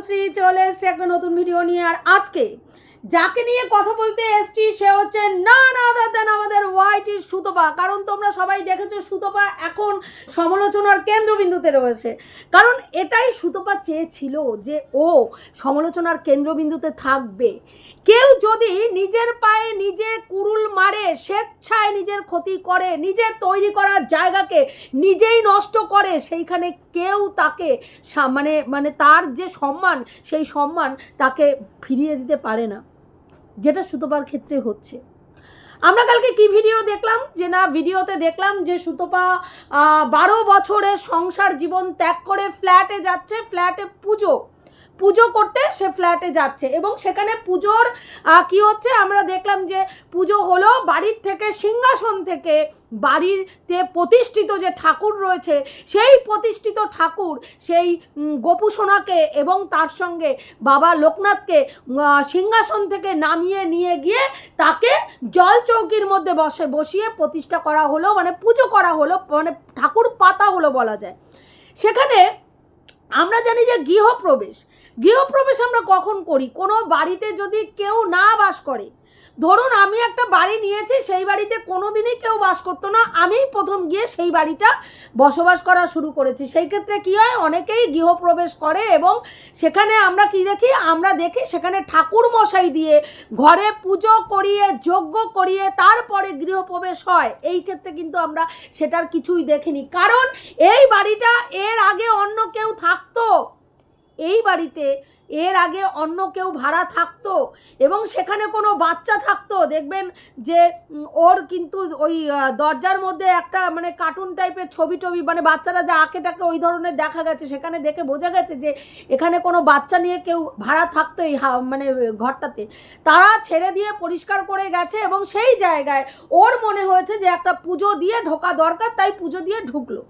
তনুশ্রী চলে এসছে একটা নতুন ভিডিও নিয়ে। আর আজকে যাকে নিয়ে কথা বলতে এসছি, সে হচ্ছে না না দেন আমাদের ওয়াইটি সুতপা। কারণ তোমরা সবাই দেখেছ, সুতপা এখন সমালোচনার কেন্দ্রবিন্দুতে রয়েছে। কারণ এটাই সুতপা চেয়েছিল যে ও সমালোচনার কেন্দ্রবিন্দুতে থাকবে। কেউ যদি নিজের পায়ে নিজে কুরুল মারে, স্বেচ্ছায় নিজের ক্ষতি করে নিজের তৈরি করার জায়গাকে নিজেই নষ্ট করে, সেইখানে কেউ তাকে মানে মানে তার যে সম্মান, সেই সম্মান তাকে ফিরিয়ে দিতে পারে না। যেটা সুতপার ক্ষেত্রে হচ্ছে। আমরা কালকে কি ভিডিও দেখলাম? যে না ভিডিওতে দেখলাম যে সুতপা বারো বছরের সংসার জীবন ত্যাগ করে ফ্ল্যাটে যাচ্ছে। ফ্ল্যাটে পুজো পুজো করতে সে ফ্ল্যাটে যাচ্ছে এবং সেখানে পুজোর কি হচ্ছে? আমরা দেখলাম যে পুজো হলো বাড়ির থেকে সিংহাসন থেকে বাড়িতে প্রতিষ্ঠিত যে ঠাকুর রয়েছে সেই প্রতিষ্ঠিত ঠাকুর সেই উম, গোপু সোনাকে এবং তার সঙ্গে বাবা লোকনাথকে সিংহাসন থেকে নামিয়ে নিয়ে গিয়ে তাকে জল চৌকির মধ্যে বসে বসিয়ে প্রতিষ্ঠা করা হলো মানে পুজো করা হলো মানে ঠাকুর পাতা হলো বলা যায়। সেখানে আমরা জানি যে গৃহপ্রবেশ। গৃহপ্রবেশ আমরা কখন করি? কোনো বাড়িতে যদি কেউ না বাস করে ধরুন আমি একটা বাড়ি নিয়েছি, সেই বাড়িতে কোনো দিনই কেউ বাস করতো না। আমিই প্রথম গিয়ে সেই বাড়িটা বসবাস করা শুরু করেছি। সেই ক্ষেত্রে কী হয়, অনেকেই গৃহপ্রবেশ করে এবং সেখানে আমরা কি দেখি, আমরা দেখি সেখানে ঠাকুর মশাই দিয়ে ঘরে পুজো করিয়ে, যজ্ঞ করিয়ে তারপরে গৃহপ্রবেশ হয়। এই ক্ষেত্রে কিন্তু আমরা সেটার কিছুই দেখিনি। কারণ এই বাড়িটা এর আগে অন্য কেউ থাকতো। এই বাড়িতে এর আগে অন্য কেউ ভাড়া থাকতো এবং সেখানে কোনো বাচ্চা থাকতো। দেখবেন যে ওর কিন্তু ওই দরজার মধ্যে একটা মানে কার্টুন টাইপের ছবি টবি মানে বাচ্চারা যা আঁকে টাকে ওই ধরনের দেখা গেছে। সেখানে দেখে বোঝা গেছে যে, এখানে কোনো বাচ্চা নিয়ে কেউ ভাড়া থাকতো এই মানে ঘরটাতে। তারা ছেড়ে দিয়ে পরিষ্কার করে গেছে এবং সেই জায়গায় ওর মনে হয়েছে যে, একটা পুজো দিয়ে ঢোকা দরকার, তাই পুজো দিয়ে ঢুকলো।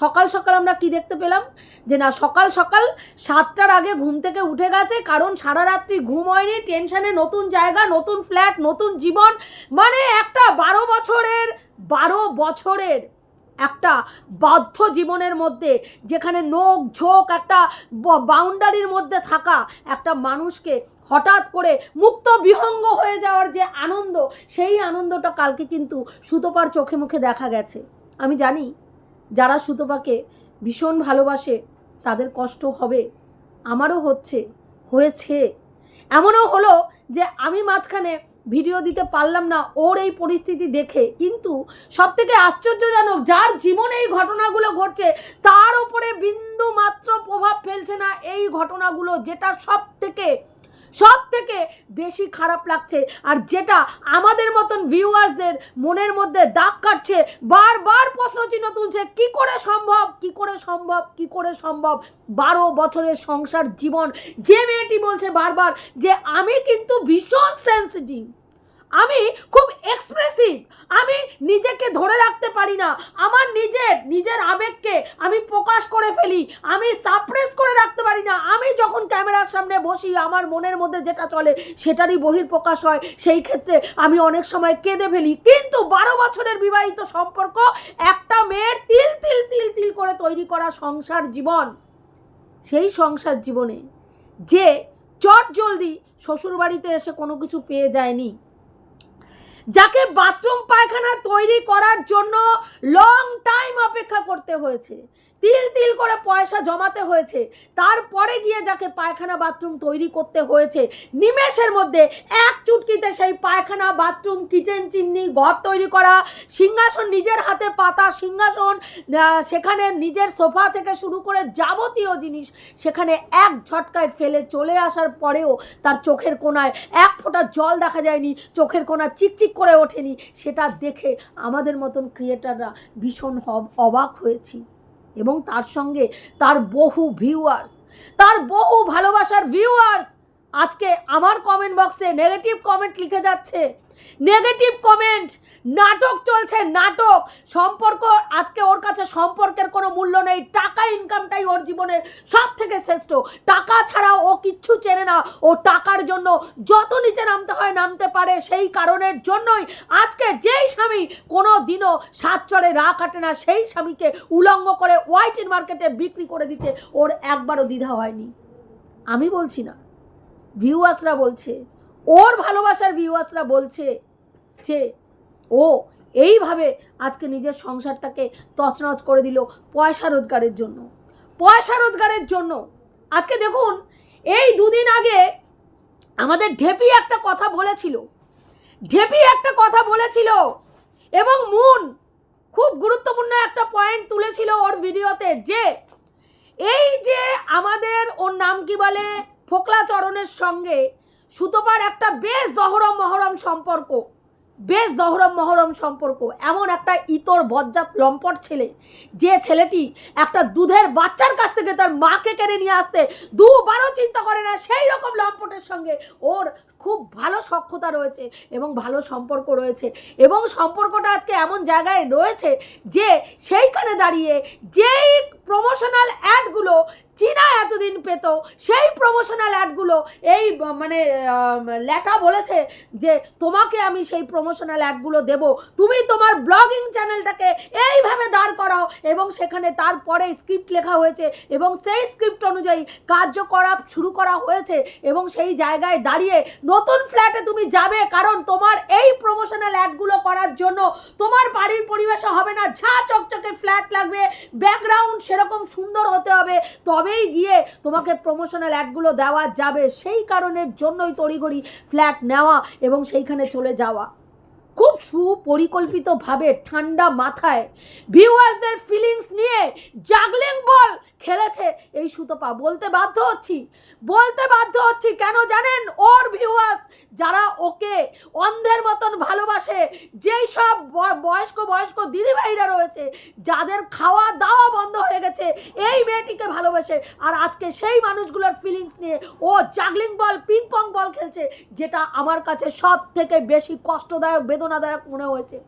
সকাল সকাল আমরা কি দেখতে পেলাম? যে না, সকাল সকাল সাতটার আগে ঘুম থেকে উঠে গেছে, কারণ সারা রাত্রি ঘুম হয়নি, টেনশনে নতুন জায়গা, নতুন ফ্ল্যাট, নতুন জীবন মানে একটা বারো বছরের বারো বছরের একটা বাধ্য জীবনের মধ্যে, যেখানে নোক ঝোঁক একটা বাউন্ডারির মধ্যে থাকা একটা মানুষকে হঠাৎ করে মুক্ত বিহঙ্গ হয়ে যাওয়ার যে আনন্দ, সেই আনন্দটা কালকে কিন্তু সুতোপার চোখে মুখে দেখা গেছে। আমি জানি যারা সুতপাকে ভীষণ ভালোবাসে, তাদের কষ্ট হবে, আমারও হচ্ছে, হয়েছে। এমনও হলো যে আমি মাঝখানে ভিডিও দিতে পারলাম না ওর এই পরিস্থিতি দেখে, কিন্তু সব থেকে আশ্চর্যজনক যার জীবনে এই ঘটনাগুলো ঘটছে, তার ওপরে বিন্দু মাত্র প্রভাব ফেলছে না এই ঘটনাগুলো, যেটা সব থেকে সব থেকে বেশি খারাপ লাগছে আর যেটা আমাদের মতন ভিউয়ার্সদের মনের মধ্যে দাগ কাটছে, বারবার প্রশ্নচিহ্ন তুলছে, কি করে সম্ভব, কি করে সম্ভব, কি করে সম্ভব? বারো বছরের সংসার জীবন, যে মেয়েটি বলছে বারবার যে, আমি কিন্তু ভীষণ সেন্সিটিভ আমি খুব এক্সপ্রেসিভ আমি নিজেকে ধরে রাখতে পারি না। আমার নিজের নিজের আবেগকে আমি প্রকাশ করে ফেলি। আমি সাপ্রেস করে রাখতে পারি না। আমি যখন ক্যামেরার সামনে বসি, আমার মনের মধ্যে যেটা চলে সেটারই বহির প্রকাশ হয়। সেই ক্ষেত্রে আমি অনেক সময় কেঁদে ফেলি। কিন্তু বারো বছরের বিবাহিত সম্পর্ক একটা মেয়ের তিল তিল তিল তিল করে তৈরি করা সংসার জীবন। সেই সংসার জীবনে যে চট জলদি শ্বশুরবাড়িতে এসে কোনো কিছু পেয়ে যায়নি। যাকে বাথরুম পায়খানা তৈরি করার জন্য লং টাইম অপেক্ষা করতে হয়েছে। তিল তিল করে পয়সা জমাতে হয়েছে। তারপরে গিয়ে যাকে পায়খানা বাথরুম তৈরি করতে হয়েছে, নিমেষের মধ্যে এক চুটকিতে সেই পায়খানা বাথরুম, কিচেন চিমনি, ঘর তৈরি করা, সিংহাসন, নিজের হাতে পাতা, সিংহাসন সেখানে নিজের সোফা থেকে শুরু করে যাবতীয় জিনিস সেখানে এক ঝটকায় ফেলে চলে আসার পরেও তার চোখের কোনায় এক ফোঁটা জল দেখা যায়নি, চোখের কোনা চিকচিক করে ওঠেনি। সেটা দেখে আমাদের মতন ক্রিয়েটাররা ভীষণ অবাক হয়েছি। এবং তার সঙ্গে তার বহু ভিউয়ার্স তার বহু ভালোবাসার ভিউয়ার্স আজকে আমার কমেন্ট বক্সে নেগেটিভ কমেন্ট লিখে যাচ্ছে। নেগেটিভ কমেন্ট নাটক চলছে, নাটক। সম্পর্ক, আজকে ওর কাছে সম্পর্কের কোনো মূল্য নেই। টাকা ইনকামটাই ওর জীবনের সব থেকে শ্রেষ্ঠ। টাকা ছাড়া ও কিচ্ছু চেনে না। ও টাকার জন্য যত নিচে নামতে হয় নামতে পারে। সেই কারণের জন্যই আজকে যেই স্বামী কোনো দিনও সাত চড়ে রা কাটে না, সেই স্বামীকে উলঙ্গ করে হোয়াইট ইন মার্কেটে বিক্রি করে দিতে ওর একবারও দ্বিধা হয়নি। আমি বলছি না। ভিউয়ার্সরা বলছে ওর ভালোবাসার ভিউয়ার্সরা বলছে যে, ও এইভাবে আজকে নিজের সংসারটাকে তছনছ করে দিল পয়সা রোজগারের জন্য। পয়সা রোজগারের জন্য। আজকে দেখুন, এই দুদিন আগে আমাদের ঢেপি একটা কথা বলেছিল। ঢেপি একটা কথা বলেছিল এবং মুন খুব গুরুত্বপূর্ণ একটা পয়েন্ট তুলেছিল ওর ভিডিওতে যে, এই যে আমাদের ওর নাম কি বলে? ফোকলা চরণের সঙ্গে সুতোপার একটা বেশ দহরম মহরম সম্পর্ক। বেশ দহরম মহরম সম্পর্ক। এমন একটা ইতর বজ্জাত লম্পট ছেলে, যে ছেলেটি একটা দুধের বাচ্চার কাছ থেকে তার মাকে কেড়ে নিয়ে আসতে দুবারও চিন্তা করে না সেই রকম লম্পটের সঙ্গে। ওর খুব ভালো সক্ষতা রয়েছে এবং ভালো সম্পর্ক রয়েছে এবং সম্পর্কটা আজকে এমন জায়গায় রয়েছে যে সেইখানে দাঁড়িয়ে যেই প্রমোশনাল অ্যাডগুলো চীনা এতদিন পেত, সেই প্রমোশনাল অ্যাডগুলো এই মানে লেখা বলেছে যে তোমাকে আমি সেই প্রমোশনাল অ্যাডগুলো দেব। তুমি তোমার ব্লগিং চ্যানেলটাকে এইভাবে দাঁড় করাও এবং সেখানে তারপরে স্ক্রিপ্ট লেখা হয়েছে এবং সেই স্ক্রিপ্ট অনুযায়ী কার্য করা শুরু করা হয়েছে এবং সেই জায়গায় দাঁড়িয়ে নতুন ফ্ল্যাটে তুমি যাবে কারণ তোমার এই প্রমোশনাল অ্যাডগুলো করার জন্য তোমার বাড়ির পরিবেশে হবে না। ঝা চকচকে ফ্ল্যাট লাগবে ব্যাকগ্রাউন্ড সেরকম সুন্দর হতে হবে, তবেই গিয়ে তোমাকে প্রমোশনাল অ্যাডগুলো দেওয়া যাবে। সেই কারণের জন্যই তড়িঘড়ি ফ্ল্যাট নেওয়া এবং সেইখানে চলে যাওয়া। খুব সুপরিকল্পিতভাবে ঠান্ডা মাথায় ভিউয়ার্সদের ফিলিংস নিয়ে জাগলিং বল খেলেছে এই সুতপা। বলতে বাধ্য হচ্ছি, বলতে বাধ্য হচ্ছি কেন জানেন? ওর ভিউয়ার্স যারা ওকে অন্ধের মতন ভালোবাসে, যেই সব বয়স্ক বয়স্ক দিদিভাইরা রয়েছে, যাদের খাওয়া দাওয়া বন্ধ হয়ে গেছে, এই মেয়েটিকে ভালোবাসে। আর আজকে সেই মানুষগুলোর ফিলিংস নিয়ে ও জাগলিং বল পিং পং বল খেলছে, যেটা আমার কাছে সব থেকে বেশি কষ্টদায়ক, বেদনাদায়ক মনে হয়েছে।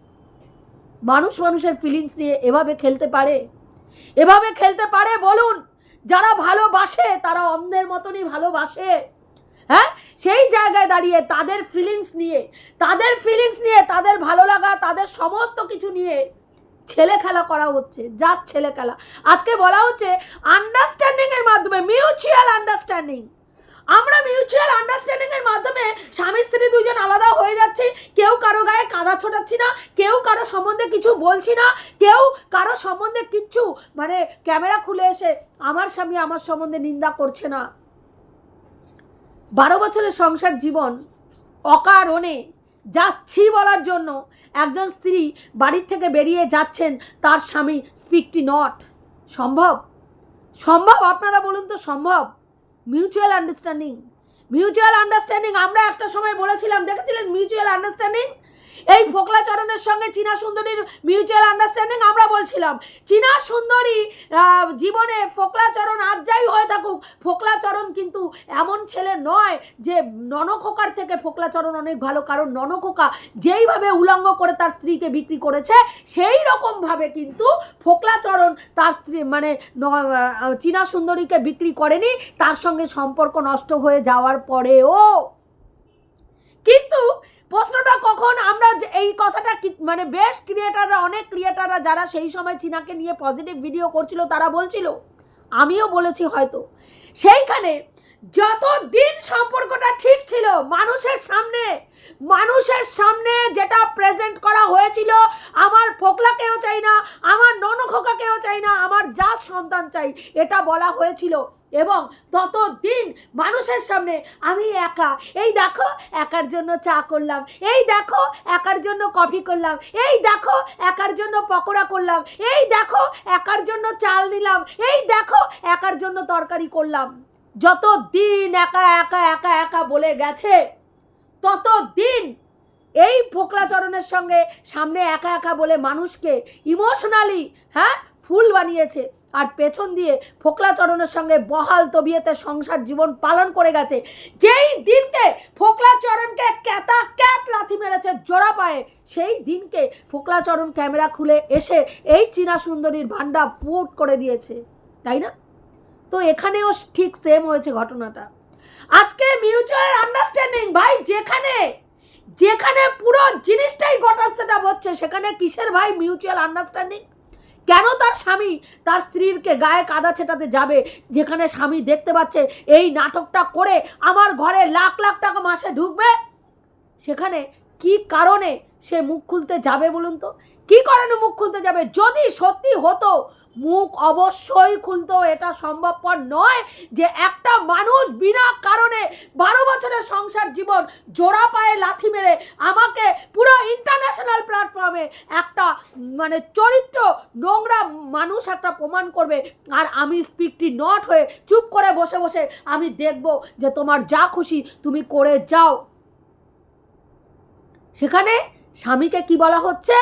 মানুষ মানুষের ফিলিংস নিয়ে এভাবে খেলতে পারে? এভাবে খেলতে পারে বলুন, যারা ভালোবাসে তারা অন্ধের মতনই ভালোবাসে। হ্যাঁ? সেই জায়গায় দাঁড়িয়ে তাদের ফিলিংস নিয়ে, তাদের ফিলিংস নিয়ে, তাদের ভালো লাগা, তাদের সমস্ত কিছু নিয়ে ছেলে খেলা করা হচ্ছে জাস্ট ছেলে খেলা। আজকে বলা হচ্ছে আন্ডারস্ট্যান্ডিং এর মাধ্যমে মিউচুয়াল আন্ডারস্ট্যান্ডিং আমরা মিউচুয়াল আন্ডারস্ট্যান্ডিং এর মাধ্যমে স্বামী স্ত্রী দুজন আলাদা হয়ে যাচ্ছি। কেউ কারও গায়ে কাদা ছোটাচ্ছি না, কেউ কারও সম্বন্ধে কিছু বলছি না, কেউ কারও সম্বন্ধে কিচ্ছু মানে ক্যামেরা খুলে এসে আমার স্বামী আমার সম্বন্ধে নিন্দা করছে না। বারো বছরের সংসার জীবন অকারণে জাস্ট ছি বলার জন্য একজন স্ত্রী বাড়ির থেকে বেরিয়ে যাচ্ছেন, তার স্বামী স্পিকটি নট সম্ভব? সম্ভব আপনারা বলুন তো, সম্ভব? মিউচুয়াল আন্ডারস্ট্যান্ডিং মিউচুয়াল আন্ডারস্ট্যান্ডিং আমরা একটা সময় বলেছিলাম দেখেছিলেন মিউচুয়াল আন্ডারস্ট্যান্ডিং এই ফোকলাচরণের সঙ্গে চীনা সুন্দরীর মিউচুয়াল আন্ডারস্ট্যান্ডিং আমরা বলছিলাম। চীনা সুন্দরী জীবনে ফোকলাচরণ আজ যাই হয়ে থাকুক ফোকলাচরণ কিন্তু এমন ছেলে নয় যে ননখোকার থেকে ফোকলাচরণ অনেক ভালো। কারণ ননখোকা যেইভাবে উলঙ্গ করে তার স্ত্রীকে বিক্রি করেছে সেই রকমভাবে কিন্তু ফোকলাচরণ তার স্ত্রী মানে চীনা সুন্দরীকে বিক্রি করেনি, তার সঙ্গে সম্পর্ক নষ্ট হয়ে যাওয়ার পরেও। কিন্তু প্রশ্নটা কখন? আমরা এই কথাটা মানে বেশ ক্রিয়েটাররা অনেক ক্রিয়েটাররা যারা সেই সময় চীনাকে নিয়ে পজিটিভ ভিডিও করছিল, তারা বলছিল, আমিও বলেছি হয়তো। সেইখানে যত দিন সম্পর্কটা ঠিক ছিল, মানুষের সামনে মানুষের সামনে যেটা প্রেজেন্ট করা হয়েছিল, আমার ফোকলাকেও চাই না, আমার ননখোকাকেও চাই না, আমার যা সন্তান চাই, এটা বলা হয়েছিল। এবং ততদিন মানুষের সামনে আমি একা। এই দেখো, একার জন্য চা করলাম। এই দেখো, একার জন্য কফি করলাম। এই দেখো, একার জন্য পকোড়া করলাম। এই দেখো, একার জন্য চাল নিলাম। এই দেখো, একার জন্য তরকারি করলাম। যত দিন একা একা একা একা বলে গেছে তত দিন এই ফোকলাচরণের সঙ্গে সামনে একা একা বলে মানুষকে ইমোশনালি হ্যাঁ ফুল বানিয়েছে। আর পেছন দিয়ে ফোকলাচরণের সঙ্গে বহাল তবিয়েতে সংসার জীবন পালন করে গেছে। যেই দিনকে ফোকলাচরণকে ক্যাতা ক্যাত লাথি মেরেছে জোড়া পায়ে, সেই দিনকে ফোকলাচরণ ক্যামেরা খুলে এসে এই চীনা সুন্দরীর ভান্ডা ফুট করে দিয়েছে। তাই না? তো এখানেও ঠিক সেম হয়েছে ঘটনাটা। আজকে মিউচুয়াল আন্ডারস্ট্যান্ডিং ভাই, যেখানে যেখানে পুরো জিনিসটাই গটার সেটা হচ্ছে, সেখানে কিসের ভাই মিউচুয়াল আন্ডারস্ট্যান্ডিং কেন তার স্বামী তার স্ত্রীরকে গায়ে কাদা ছেটাতে যাবে? যেখানে স্বামী দেখতে পাচ্ছে এই নাটকটা করে আমার ঘরে লাখ লাখ টাকা মাসে ঢুকবে? সেখানে কি কারণে সে মুখ খুলতে যাবে বলুন তো? কি কারণে মুখ খুলতে যাবে? যদি সত্যি হতো মুখ অবশ্যই খুলতো, এটা সম্ভবপর নয় যে একটা মানুষ বিনা কারণে বারো বছরের সংসার জীবন জোড়া পায়ে লাথি মেরে আমাকে পুরো ইন্টারন্যাশনাল প্ল্যাটফর্মে একটা মানে চরিত্র নোংরা মানুষ একটা প্রমাণ করবে। আর আমি স্পিকটি নট হয়ে চুপ করে বসে বসে আমি দেখব যে তোমার যা খুশি তুমি করে যাও। সেখানে স্বামীকে কি বলা হচ্ছে?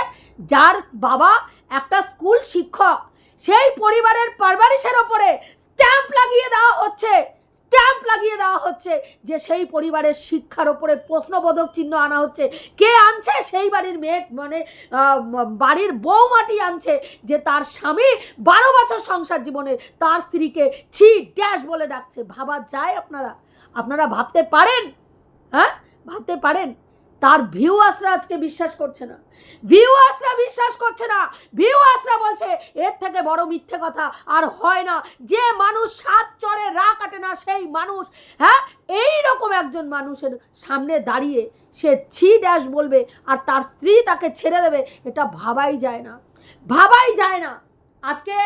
যার বাবা একটা স্কুল শিক্ষক সেই পরিবারের পারবারিশের ওপরে স্ট্যাম্প লাগিয়ে দেওয়া হচ্ছে। স্ট্যাম্প লাগিয়ে দেওয়া হচ্ছে যে সেই পরিবারের শিক্ষার ওপরে প্রশ্নবোধক চিহ্ন আনা হচ্ছে। কে আনছে? সেই বাড়ির মেয়ে মানে বাড়ির বৌমাটি আনছে যে তার স্বামী বারো বছর সংসার জীবনে তার স্ত্রীকে ছি, ড্যাশ বলে ডাকছে। ভাবা যায় আপনারা? আপনারা ভাবতে পারেন? হ্যাঁ? ভাবতে পারেন? তার ভিউয়ার্সরা আজকে বিশ্বাস করছে না। ভিউয়ার্সরা বিশ্বাস করছে না। ভিউয়ার্সরা বলছে, এর থেকে বড় মিথ্যে কথা আর হয় না। যে মানুষ সাত চরে রা কাটে না, সেই মানুষ। হ্যাঁ এই রকম একজন মানুষের সামনে দাঁড়িয়ে সে ছি ড্যাশ বলবে আর তার স্ত্রী তাকে ছেড়ে দেবে, এটা ভাবাই যায় না। ভাবাই যায় না। আজকে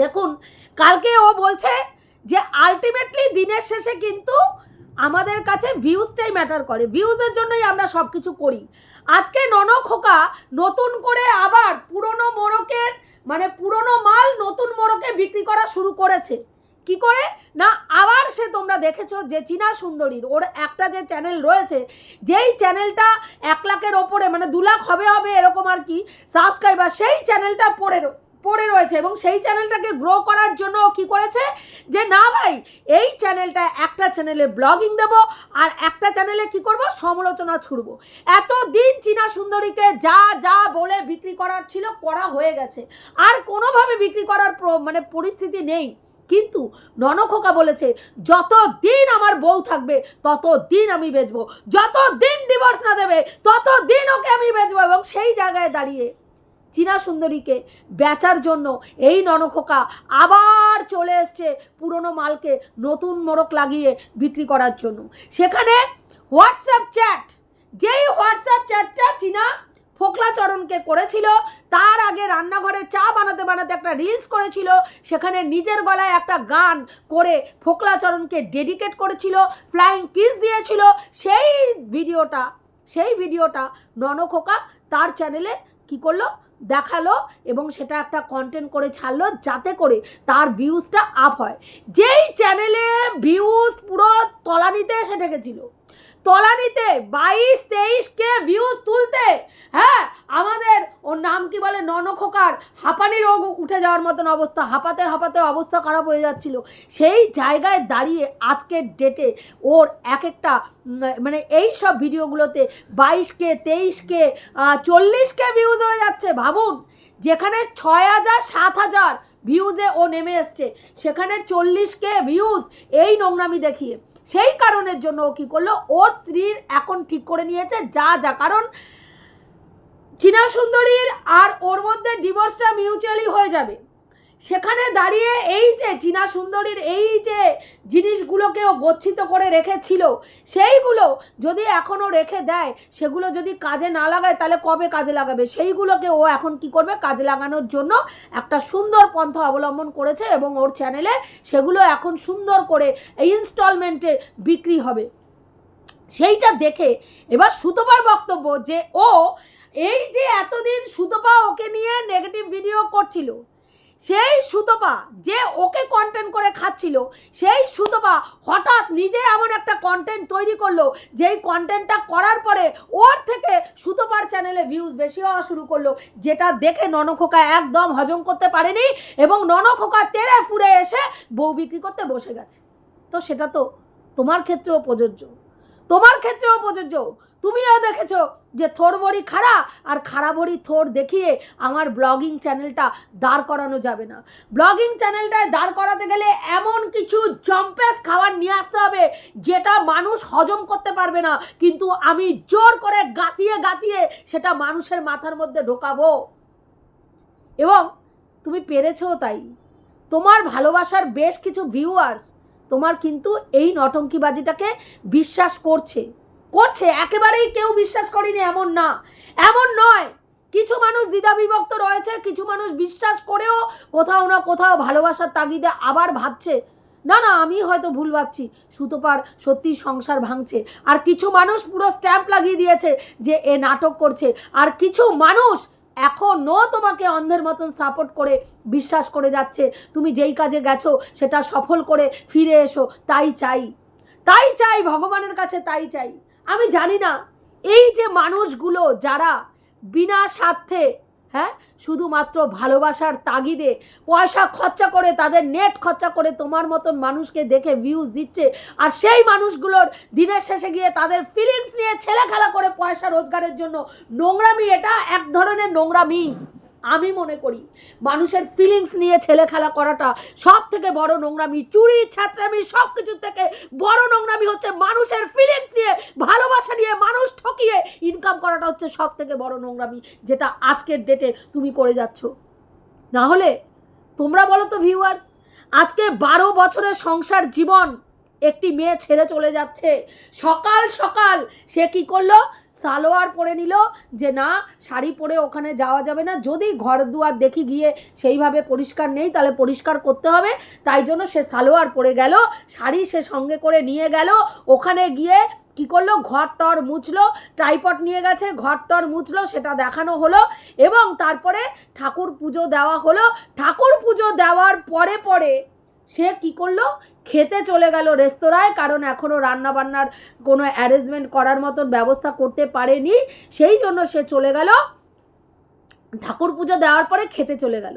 দেখুন, কালকে ও বলছে যে আলটিমেটলি দিনের শেষে কিন্তু আমাদের কাছে ভিউজটাই ম্যাটার করে। ভিউজের জন্যই আমরা সব কিছু করি। আজকে ননক খোকা নতুন করে আবার পুরনো মোড়কের মানে পুরনো মাল নতুন মোড়কে বিক্রি করা শুরু করেছে। কি করে? না, আবার সে তোমরা দেখেছ যে চীনা সুন্দরীর, ওর একটা যে চ্যানেল রয়েছে, যেই চ্যানেলটা এক লাখের ওপরে মানে দু লাখ হবে হবে এরকম আর কি সাবস্ক্রাইবার সেই চ্যানেলটা পড়ে পড়ে রয়েছে এবং সেই চ্যানেলটাকে গ্রো করার জন্য কি করেছে? যে না ভাই, এই চ্যানেলটা একটা চ্যানেলে ব্লগিং দেব আর একটা চ্যানেলে কি করব? সমালোচনা ছুড়ব। এত দিন চীনা সুন্দরীকে যা যা বলে বিক্রি করার ছিল করা হয়ে গেছে। আর কোনোভাবে বিক্রি করার মানে পরিস্থিতি নেই। কিন্তু ননখোকা বলেছে যত দিন আমার বউ থাকবে তত দিন আমি বেচবো। যত দিন ডিভোর্স না দেবে তত দিন ওকে আমি বেচবো। এবং সেই জায়গায় দাঁড়িয়ে চীনা সুন্দরীকে বেচার জন্য এই ননখোকা আবার চলে এসছে পুরনো মালকে নতুন মোড়ক লাগিয়ে বিক্রি করার জন্য। সেখানে হোয়াটসঅ্যাপ চ্যাট, যেই হোয়াটসঅ্যাপ চ্যাটটা চীনা ফোকলাচরণকে করেছিল, তার আগে রান্নাঘরে চা বানাতে বানাতে একটা রিলস করেছিল, সেখানে নিজের গলায় একটা গান করে ফোকলাচরণকে ডেডিকেট করেছিল ফ্লাইং কিস দিয়েছিল। সেই ভিডিওটা সেই ভিডিওটা ননখোকা তার চ্যানেলে কি করল? দেখাল এবং সেটা একটা কন্টেন্ট করে ছাড়লো যাতে করে তার ভিউজটা আপ হয়। যেই চ্যানেলে ভিউজ পুরো তলানিতে এসে ঠেকেছিল তলানিতে বাইশ তেইশ কে ভিউজ তুলতে। হ্যাঁ আমাদের ওর নাম কি বলে? ননখোকার। হাঁপানি রোগ উঠে যাওয়ার মতন অবস্থা। হাঁপাতে হাঁপাতে অবস্থা খারাপ হয়ে যাচ্ছিল। সেই জায়গায় দাঁড়িয়ে আজকের ডেটে ওর এক একটা মানে এই সব ভিডিওগুলোতে বাইশকে তেইশকে চল্লিশকে ভিউজ হয়ে যাচ্ছে। ভাবুন, যেখানে ছয় হাজার, সাত হাজার ভিউজে ও নেমে এসছে, সেখানে চল্লিশকে ভিউজ এই নোংরামি দেখিয়ে। সেই কারণের জন্য ও কী করল? ওর স্ত্রীর এখন ঠিক করে নিয়েছে, যা যা। কারণ চীনা সুন্দরীর আর ওর মধ্যে ডিভোর্সটা মিউচুয়ালি হয়ে যাবে। সেখানে দাঁড়িয়ে এই যে চীনা সুন্দরীর এই যে জিনিসগুলোকেও গচ্ছিত করে রেখেছিল, সেইগুলো যদি এখনও রেখে দেয়, সেগুলো যদি কাজে না লাগায়, তাহলে কবে কাজে লাগাবে? সেইগুলোকে ও এখন কি করবে? কাজে লাগানোর জন্য একটা সুন্দর পন্থা অবলম্বন করেছে এবং ওর চ্যানেলে সেগুলো এখন সুন্দর করে এই ইনস্টলমেন্টে বিক্রি হবে। সেইটা দেখে এবার সুতপার বক্তব্য যে ও এই যে এতদিন সুতপা ওকে নিয়ে নেগেটিভ ভিডিও করছিল সেই সুতপা যে ওকে কন্টেন্ট করে খাচ্ছিল, সেই সুতপা হঠাৎ নিজে এমন একটা কন্টেন্ট তৈরি করল, যেই কন্টেন্টটা করার পরে ওর থেকে সুতপার চ্যানেলে ভিউজ বেশি হওয়া শুরু করল, যেটা দেখে ননখোকা একদম হজম করতে পারেনি এবং ননখোকা তেড়ে ফুরে এসে বউ বিক্রি করতে বসে গেছে। তো সেটা তো তোমার ক্ষেত্রেও প্রযোজ্য। তোমার ক্ষেত্রেও প্রযোজ্য। তুমিও দেখেছ যে থোর বড়ি খাড়া আর খাড়া বড়ি থোর দেখিয়ে আমার ব্লগিং চ্যানেলটা দাঁড় করানো যাবে না। ব্লগিং চ্যানেলটায় দাঁড় করাতে গেলে এমন কিছু জম্পেস খাবার নিয়ে আসতে হবে যেটা মানুষ হজম করতে পারবে না, কিন্তু আমি জোর করে গাতিয়ে গাতিয়ে সেটা মানুষের মাথার মধ্যে ঢোকাবো। এবং তুমি পেরেছ তাই। তোমার ভালোবাসার বেশ কিছু ভিউয়ার্স তোমার কিন্তু এই নটঙ্কিবাজিটাকে বিশ্বাস করছে। করছে, একেবারেই কেউ বিশ্বাস করেনি, এমন না। এমন নয়। কিছু মানুষ দ্বিধাবিভক্ত রয়েছে, কিছু মানুষ বিশ্বাস করেও কোথাও না কোথাও ভালোবাসার তাগিদে আবার ভাবছে। না না, আমি হয়তো ভুল ভাবছি। সুতোপার সত্যি সংসার ভাঙছে। আর কিছু মানুষ পুরো স্ট্যাম্প লাগিয়ে দিয়েছে যে এ নাটক করছে। আর কিছু মানুষ এখনও তোমাকে অন্ধের মতন সাপোর্ট করে, বিশ্বাস করে যাচ্ছে। তুমি যেই কাজে গেছো, সেটা সফল করে ফিরে এসো। তাই চাই। তাই চাই, ভগবানের কাছে তাই চাই। আমি জানি না, এই যে মানুষগুলো যারা বিনা স্বার্থে হ্যাঁ শুধুমাত্র ভালোবাসার তাগিদে পয়সা খরচা করে, তাদের নেট খরচা করে তোমার মতন মানুষকে দেখে ভিউজ দিচ্ছে, আর সেই মানুষগুলোর দিনের শেষে গিয়ে তাদের ফিলিংস নিয়ে ছেলে খেলা করে পয়সা রোজগারের জন্য নোংরামি, এটা এক ধরনের নোংরামি। আমি মনে করি মানুষের ফিলিংস নিয়ে ছেলে খেলা করাটা সব থেকে বড় নোংরামি। চুরি ছাত্রামি সব কিছুর থেকে বড় নোংরামি হচ্ছে মানুষের ফিলিংস নিয়ে ভালোবাসা নিয়ে মানুষ ঠকিয়ে ইনকাম করাটা হচ্ছে সব থেকে বড় নোংরামি, যেটা আজকের ডেটে তুমি করে যাচ্ছ। না হলে তোমরা বলো তো ভিউয়ার্স আজকে বারো বছরের সংসার জীবন একটি মেয়ে ছেড়ে চলে যাচ্ছে। সকাল সকাল সে কি করল? সালোয়ার পরে নিল যে, না, শাড়ি পরে ওখানে যাওয়া যাবে না। যদি ঘর দুয়ার দেখি গিয়ে সেইভাবে পরিষ্কার নেই, তাহলে পরিষ্কার করতে হবে। তাই জন্য সে সালোয়ার পরে গেল, শাড়ি সে সঙ্গে করে নিয়ে গেল। ওখানে গিয়ে কি করল? ঘর টর মুছলো ট্রাইপট নিয়ে গেছে, ঘর টর মুছলো, সেটা দেখানো হলো এবং তারপরে ঠাকুর পুজো দেওয়া হলো। ঠাকুর পুজো দেওয়ার পরে পরে সে কি করল? খেতে চলে গেল রেস্তোরাঁয়, কারণ এখনও রান্নাবান্নার কোনো অ্যারেঞ্জমেন্ট করার মতন ব্যবস্থা করতে পারেনি। সেই জন্য সে চলে গেল। ঠাকুর পুজো দেওয়ার পরে খেতে চলে গেল।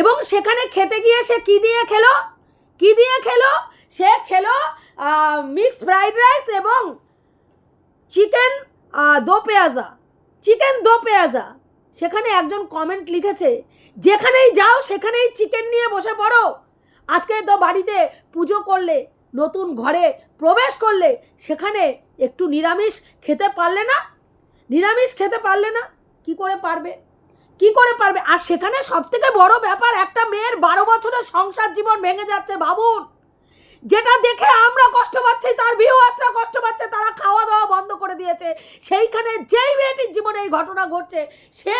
এবং সেখানে খেতে গিয়ে সে কি দিয়ে খেলো? কি দিয়ে খেলো? সে খেলো মিক্স ফ্রাইড রাইস এবং চিকেন দো পেঁয়াজা। চিকেন দো পেঁয়াজা। সেখানে একজন কমেন্ট লিখেছে, যেখানেই যাও, সেখানেই চিকেন নিয়ে বসে পড়ো। আজকে তো বাড়িতে পুজো করলে, নতুন ঘরে প্রবেশ করলে, সেখানে একটু নিরামিষ খেতে পারলে না? নিরামিষ খেতে পারলে না? কি করে পারবে? কি করে পারবে? আর সেখানে সব থেকে বড় ব্যাপার, একটা মেয়ের বারো বছরের সংসার জীবন ভেঙে যাচ্ছে, ভাবুন। যেটা দেখে আমরা কষ্ট পাচ্ছি, তার ভিউয়ার্সরা কষ্ট পাচ্ছে, তারা খাওয়া দাওয়া বন্ধ করে দিয়েছে। সেইখানে যেই মেয়েটির জীবনে এই ঘটনা ঘটছে, সে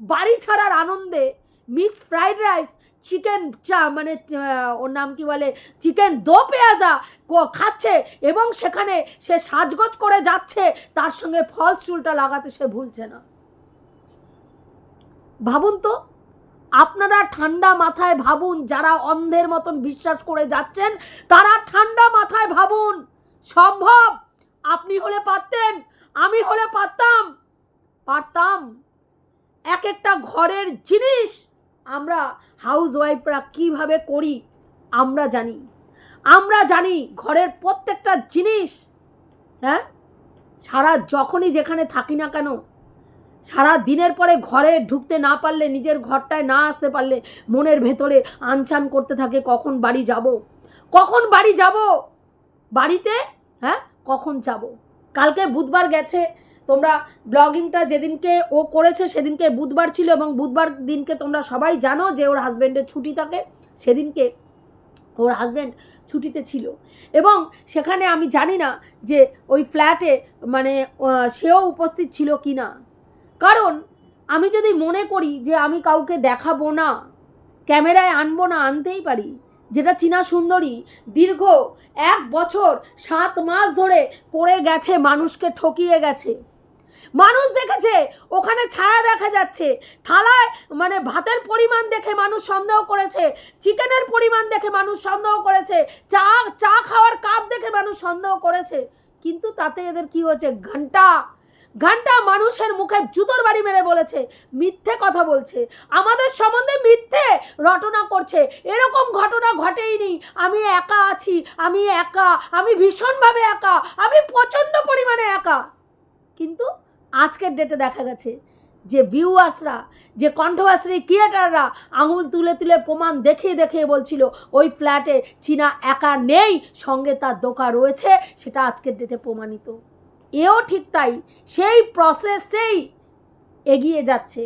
বাড়ি ছাড়ার আনন্দে মিক্স ফ্রাইড রাইস, চিকেন চা মানে ওর নাম কি বলে? চিকেন দো পেঁয়াজা খাচ্ছে এবং সেখানে সে সাজগোজ করে যাচ্ছে, তার সঙ্গে ফলস চুলটা লাগাতে সে ভুলছে না। ভাবুন তো, আপনারা ঠান্ডা মাথায় ভাবুন, যারা অন্ধের মতন বিশ্বাস করে যাচ্ছেন, তারা ঠান্ডা মাথায় ভাবুন, সম্ভব? আপনি হলে পারতেন, আমি হলে পারতাম পারতাম। এক একটা ঘরের জিনিস আমরা হাউস ওয়াইফরা কীভাবে করি, আমরা জানি। আমরা জানি ঘরের প্রত্যেকটা জিনিস হ্যাঁ? সারা যখনই যেখানে থাকি না কেন, সারা দিনের পরে ঘরে ঢুকতে না পারলে, নিজের ঘরটায় না আসতে পারলে, মনের ভেতরে আনচান করতে থাকে, কখন বাড়ি যাব? কখন বাড়ি যাব? বাড়িতে হ্যাঁ? কখন যাব? কালকে বুধবার গেছে তোমরা ব্লগিংটা যেদিনকে ও করেছে সেদিনকে বুধবার ছিল এবং বুধবার দিনকে তোমরা সবাই জানো যে ওর হাজব্যান্ডের ছুটি থাকে, সেদিনকে ওর হাজব্যান্ড ছুটিতে ছিল। এবং সেখানে আমি জানি না যে ওই ফ্ল্যাটে মানে সেও উপস্থিত ছিল কি না। কারণ আমি যদি মনে করি যে আমি কাউকে দেখাবো না, ক্যামেরায় আনব না, আনতেই পারি, যেটা চীনা সুন্দরী দীর্ঘ এক বছর, সাত মাস ধরে করে গেছে, মানুষকে ঠকিয়ে গেছে। মানুষ দেখেছে, ওখানে ছায়া দেখা যাচ্ছে। থালায় মানে ভাতের পরিমাণ দেখে মানুষ সন্দেহ করেছে, চিকেনের পরিমাণ দেখে মানুষ সন্দেহ করেছে, চা চা খাওয়ার কাপ দেখে মানুষ সন্দেহ করেছে। কিন্তু তাতে এদের কি হয়েছে? ঘণ্টা ঘণ্টা মানুষের মুখে জুতোর বাড়ি মেরে বলেছে, মিথ্যে কথা বলছে। আমাদের সম্বন্ধে মিথ্যে রটনা করছে। এরকম ঘটনা ঘটেইনি। আমি একা আছি, আমি একা, আমি ভীষণভাবে একা, আমি প্রচণ্ড পরিমাণে একা। কিন্তু আজকের ডেটে দেখা গেছে যে ভিউয়ার্সরা যে কণ্ঠবাসী ক্রিয়েটাররা আঙুল তুলে তুলে প্রমাণ দেখিয়ে দেখিয়ে বলছিল, ওই ফ্ল্যাটে চীনা একা নেই, সঙ্গে তার দোকান রয়েছে। সেটা আজকের ডেটে প্রমাণিত। এও ঠিক তাই, সেই প্রসেসেই এগিয়ে যাচ্ছে।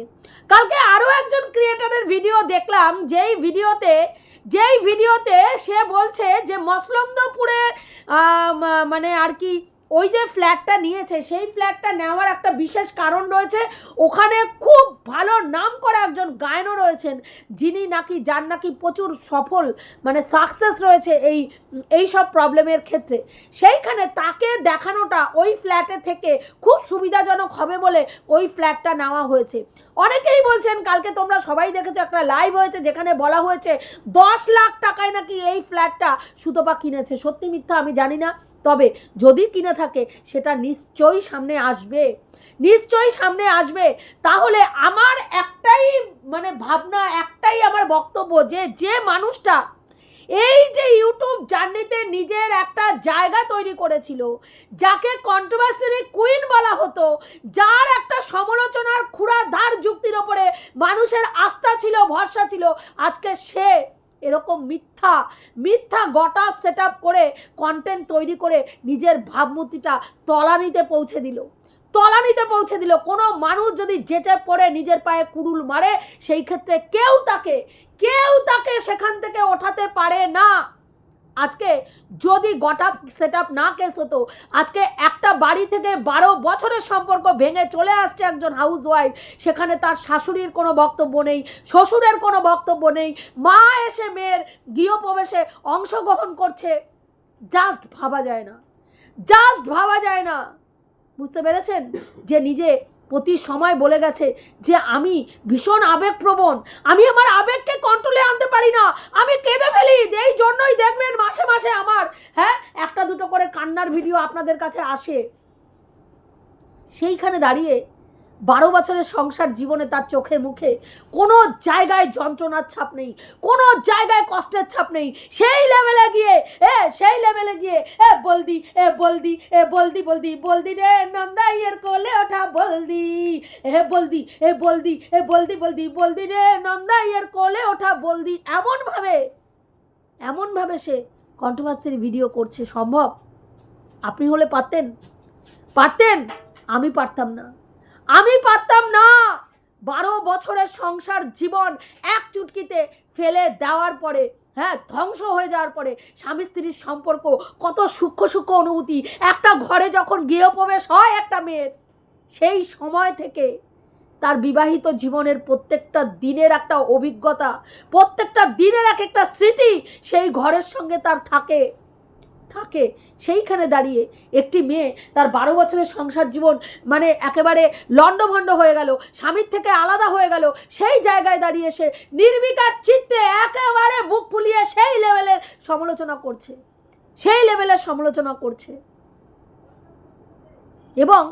কালকে আরও একজন ক্রিয়েটারের ভিডিও দেখলাম, যেই ভিডিওতে যেই ভিডিওতে সে বলছে যে মসলন্দপুরে মানে আর কি ওই যে ফ্ল্যাটটা নিয়েছে, সেই ফ্ল্যাটটা নেওয়ার একটা বিশেষ কারণ রয়েছে। ওখানে খুব ভালো নাম করা একজন গায়নও রয়েছেন, যিনি নাকি, যার নাকি প্রচুর সফল মানে সাকসেস রয়েছে এই এই সব প্রবলেমের ক্ষেত্রে। সেইখানে তাকে দেখানোটা ওই ফ্ল্যাটে থেকে খুব সুবিধাজনক হবে বলে ওই ফ্ল্যাটটা নেওয়া হয়েছে। অনেকেই বলছেন, কালকে তোমরা সবাই দেখেছ একটা লাইভ হয়েছে, যেখানে বলা হয়েছে, দশ লাখ টাকায় নাকি এই ফ্ল্যাটটা সুতপা কিনেছে। সত্যি মিথ্যা আমি জানি না। তবে যদি কিনে থাকে, সেটা নিশ্চয়ই সামনে আসবে। নিশ্চয়ই সামনে আসবে। তাহলে আমার একটাই মানে ভাবনা, একটাই আমার বক্তব্য যে যে মানুষটা এই যে ইউটিউব জার্নিতে নিজের একটা জায়গা তৈরি করেছিল, যাকে কন্ট্রোভার্সির কুইন বলা হতো, যার একটা সমালোচনার খুঁড়া ধার যুক্তির ওপরে মানুষের আস্থা ছিল, ভরসা ছিল, আজকে সে এরকম মিথ্যা মিথ্যা গট আপ সেট আপ করে কন্টেন্ট তৈরি করে নিজের ভাবমূর্তিটা তলানিতে পৌঁছে দিল। তলানিতে পৌঁছে দিল। কোনো মানুষ যদি যেচে পড়ে, নিজের পায়ে কুড়ুল মারে, সেই ক্ষেত্রে কেউ তাকে কেউ তাকে সেখান থেকে ওঠাতে পারে না। আজকে যদি গট সেট আপ না কেস হতো, আজকে একটা বাড়ি থেকে বারো বছরের সম্পর্ক ভেঙে চলে আসছে একজন হাউস ওয়াইফ সেখানে তার শাশুড়ির কোনো বক্তব্য নেই, শ্বশুরের কোনো বক্তব্য নেই, মা এসে মেয়ের গৃহপ্রবেশে অংশগ্রহণ করছে জাস্ট ভাবা যায় না জাস্ট ভাবা যায় না। বুঝতে পেরেছেন? যে নিজে প্রতি সময় বলে গেছে যে আমি ভীষণ আবেগপ্রবণ। আমি আমার আবেগকে কন্ট্রোলে আনতে পারি না। আমি কেঁদে ফেলি। এই জন্যই দেখবেন মাসে মাসে আমার হ্যাঁ একটা দুটো করে কান্নার ভিডিও আপনাদের কাছে আসে। সেইখানে দাঁড়িয়ে বারো বছরের সংসার জীবনে তার চোখে মুখে কোনো জায়গায় যন্ত্রণার ছাপ নেই, কোনো জায়গায় কষ্টের ছাপ নেই। সেই লেভেলে গিয়ে, এ, সেই লেভেলে গিয়ে, এ, বলদি এ বলদি এ, বলদি বলদি বলদি রে, নন্দাইয়ের কোলে ওঠা বলদি। এ বলদি এ বলদি এ, বলদি বলদি বলদি রে, নন্দাইয়ের কোলে ওঠা বলদি। এমনভাবে এমনভাবে সে কন্ট্রোভার্সির ভিডিও করছে, সম্ভব? আপনি হলে পারতেন? পারতেন? আমি পারতাম না। আমি পারতাম না। বারো বছরের সংসার জীবন এক চুটকিতে ফেলে দেওয়ার পরে হ্যাঁ ধ্বংস হয়ে যাওয়ার পরে স্বামী স্ত্রীর সম্পর্ক কত সূক্ষ্ম সূক্ষ্ম অনুভূতি। একটা ঘরে যখন গৃহপ্রবেশ হয় একটা মেয়ের, সেই সময় থেকে তার বিবাহিত জীবনের প্রত্যেকটা দিনের একটা অভিজ্ঞতা, প্রত্যেকটা দিনের এক একটা স্মৃতি সেই ঘরের সঙ্গে তার থাকে। থাকে, সেইখানে দাঁড়িয়ে একটি মেয়ে তার বারো বছরের সংসার জীবন মানে একেবারে লণ্ডভণ্ড হয়ে গেল, স্বামীর থেকে আলাদা হয়ে গেল, সেই জায়গায় দাঁড়িয়ে সে নির্বিকার চিত্তে একেবারে বুক ফুলিয়ে সেই লেভেলের সমালোচনা করছে, সেই লেভেলের সমালোচনা করছে। এবং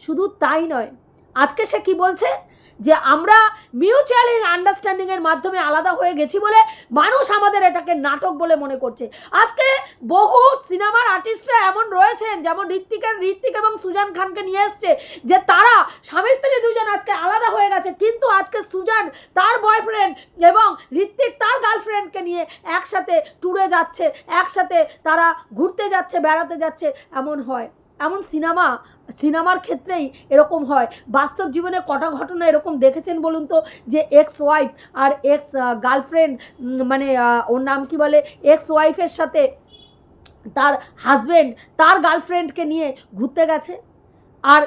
শুধু তাই নয় আজকে সে কি বলছে? যে আমরা মিউচুয়াল আন্ডারস্ট্যান্ডিংয়ের মাধ্যমে আলাদা হয়ে গেছি বলে মানুষ আমাদের এটাকে নাটক বলে মনে করছে। আজকে বহু সিনেমার আর্টিস্টরা এমন রয়েছেন, যেমন ঋত্বিকের, ঋত্বিক এবং সুজান খানকে নিয়ে এসছে, যে তারা স্বামী স্ত্রী দুজন আজকে আলাদা হয়ে গেছে। কিন্তু আজকে সুজান তার বয়ফ্রেন্ড এবং ঋত্বিক তার গার্লফ্রেন্ডকে নিয়ে একসাথে ট্যুরে যাচ্ছে, একসাথে তারা ঘুরতে যাচ্ছে, বেড়াতে যাচ্ছে, এমন হয়। এমন সিনেমা, সিনেমার ক্ষেত্রেই এরকম হয়। বাস্তব জীবনে কটা ঘটনা এরকম দেখেছেন বলুন তো? যে এক্স ওয়াইফ আর এক্স গার্লফ্রেন্ড মানে ওর নাম কি বলে? এক্স ওয়াইফের সাথে তার হাজব্যান্ড তার গার্লফ্রেন্ডকে নিয়ে ঘুরতে গেছে। আর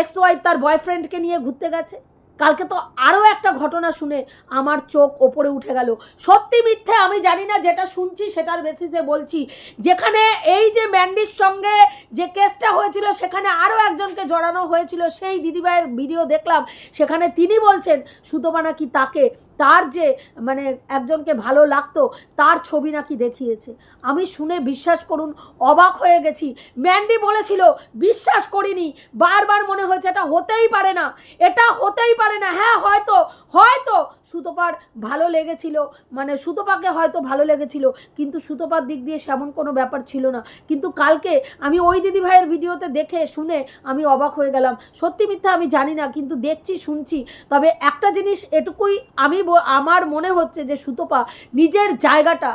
এক্স ওয়াইফ তার বয়ফ্রেন্ডকে নিয়ে ঘুরতে গেছে। কালকে তো আরও একটা ঘটনা শুনে আমার চোখ ওপরে উঠে গেল। সত্যি মিথ্যে আমি জানি না যেটা শুনছি সেটার বেসিসে বলছি। যেখানে এই যে ম্যান্ডির সঙ্গে যে কেসটা হয়েছিল, সেখানে আরও একজনকে জড়ানো হয়েছিল, সেই দিদিভাইয়ের ভিডিও দেখলাম। সেখানে তিনি বলছেন, সুতপা নাকি তাকে তার যে মানে একজনকে ভালো লাগতো, তার ছবি নাকি দেখিয়েছে। আমি শুনে বিশ্বাস করুন, অবাক হয়ে গেছি। ম্যান্ডি বলেছিল, বিশ্বাস করিনি, বারবার মনে হয়েছে, এটা হতেই পারে না, এটা হতেই পারে না। হ্যাঁ হয়তো হয়তো সুতোপার ভালো লেগেছিল মানে সুতোপাকে হয়তো ভালো লেগেছিল, কিন্তু সুতোপার দিক দিয়ে সেমন কোনো ব্যাপার ছিল না। কিন্তু কালকে আমি ওই দিদি ভাইয়ের ভিডিওতে দেখে শুনে আমি অবাক হয়ে গেলাম। সত্যি মিথ্যা আমি জানি না, কিন্তু দেখছি, শুনছি। তবে একটা জিনিস এটুকুই আমি আমার মনে হচ্ছে যে সুতপা নিজের জায়গাটা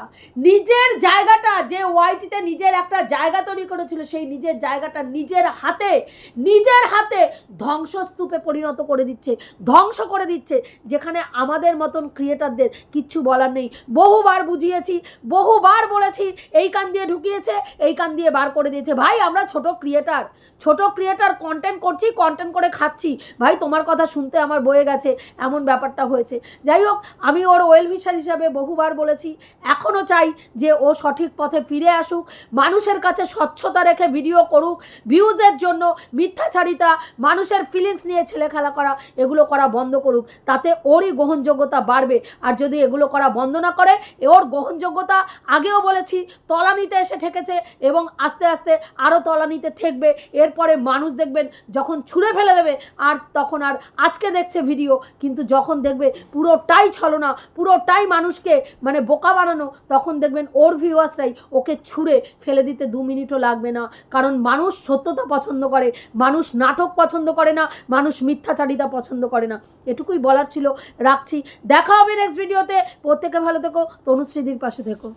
নিজের জায়গাটা যে ওয়াইটিতে নিজের একটা জায়গা তৈরি করেছিল, সেই নিজের জায়গাটা নিজের হাতে নিজের হাতে ধ্বংসস্তূপে পরিণত করে দিচ্ছে, ধ্বংস করে দিচ্ছে, যেখানে আমাদের মতন ক্রিয়েটারদের কিচ্ছু বলার নেই। বহুবার বুঝিয়েছি, বহুবার বলেছি, এই কান দিয়ে ঢুকিয়েছে, এই কান দিয়ে বার করে দিয়েছে। ভাই, আমরা ছোট ক্রিয়েটার ছোট ক্রিয়েটার কন্টেন্ট করছি কন্টেন্ট করে খাচ্ছি। ভাই, তোমার কথা শুনতে আমার বয়ে গেছে, এমন ব্যাপারটা হয়েছে। যাই হোক, আমি ওর ওয়েল ফিশার হিসাবে বহুবার বলেছি এখনও চাই যে ও সঠিক পথে ফিরে আসুক, মানুষের কাছে স্বচ্ছতা রেখে ভিডিও করুক ভিউজের জন্য মিথ্যাচারিতা, মানুষের ফিলিংস নিয়ে ছেলে খেলা করা, এগুলো করা বন্ধ করুক, তাতে ওরই গ্রহণযোগ্যতা বাড়বে। আর যদি এগুলো করা বন্ধ না করে ওর গ্রহণযোগ্যতা আগেও বলেছি, তলানিতে এসে ঠেকেছে এবং আস্তে আস্তে আরও তলানিতে ঠেকবে। এরপরে মানুষ দেখবেন যখন ছুঁড়ে ফেলে দেবে, আর তখন আর আজকে দেখছে ভিডিও কিন্তু যখন দেখবে পুরোটাই ছলনা পুরোটাই মানুষকে মানে বোকা বানানো। তখন দেখবেন ওর ভিউয়ার্সরাই ওকে ছুঁড়ে ফেলে দিতে দু মিনিটও লাগবে না। কারণ মানুষ সত্যতা পছন্দ করে, মানুষ নাটক পছন্দ করে না, মানুষ মিথ্যাচারিতা পছন্দ করে না। এটুকুই বলার ছিল, রাখছি। দেখা হবে নেক্সট ভিডিওতে প্রত্যেকে ভালো থেকো। তনুশ্রীদির পাশে থেকো।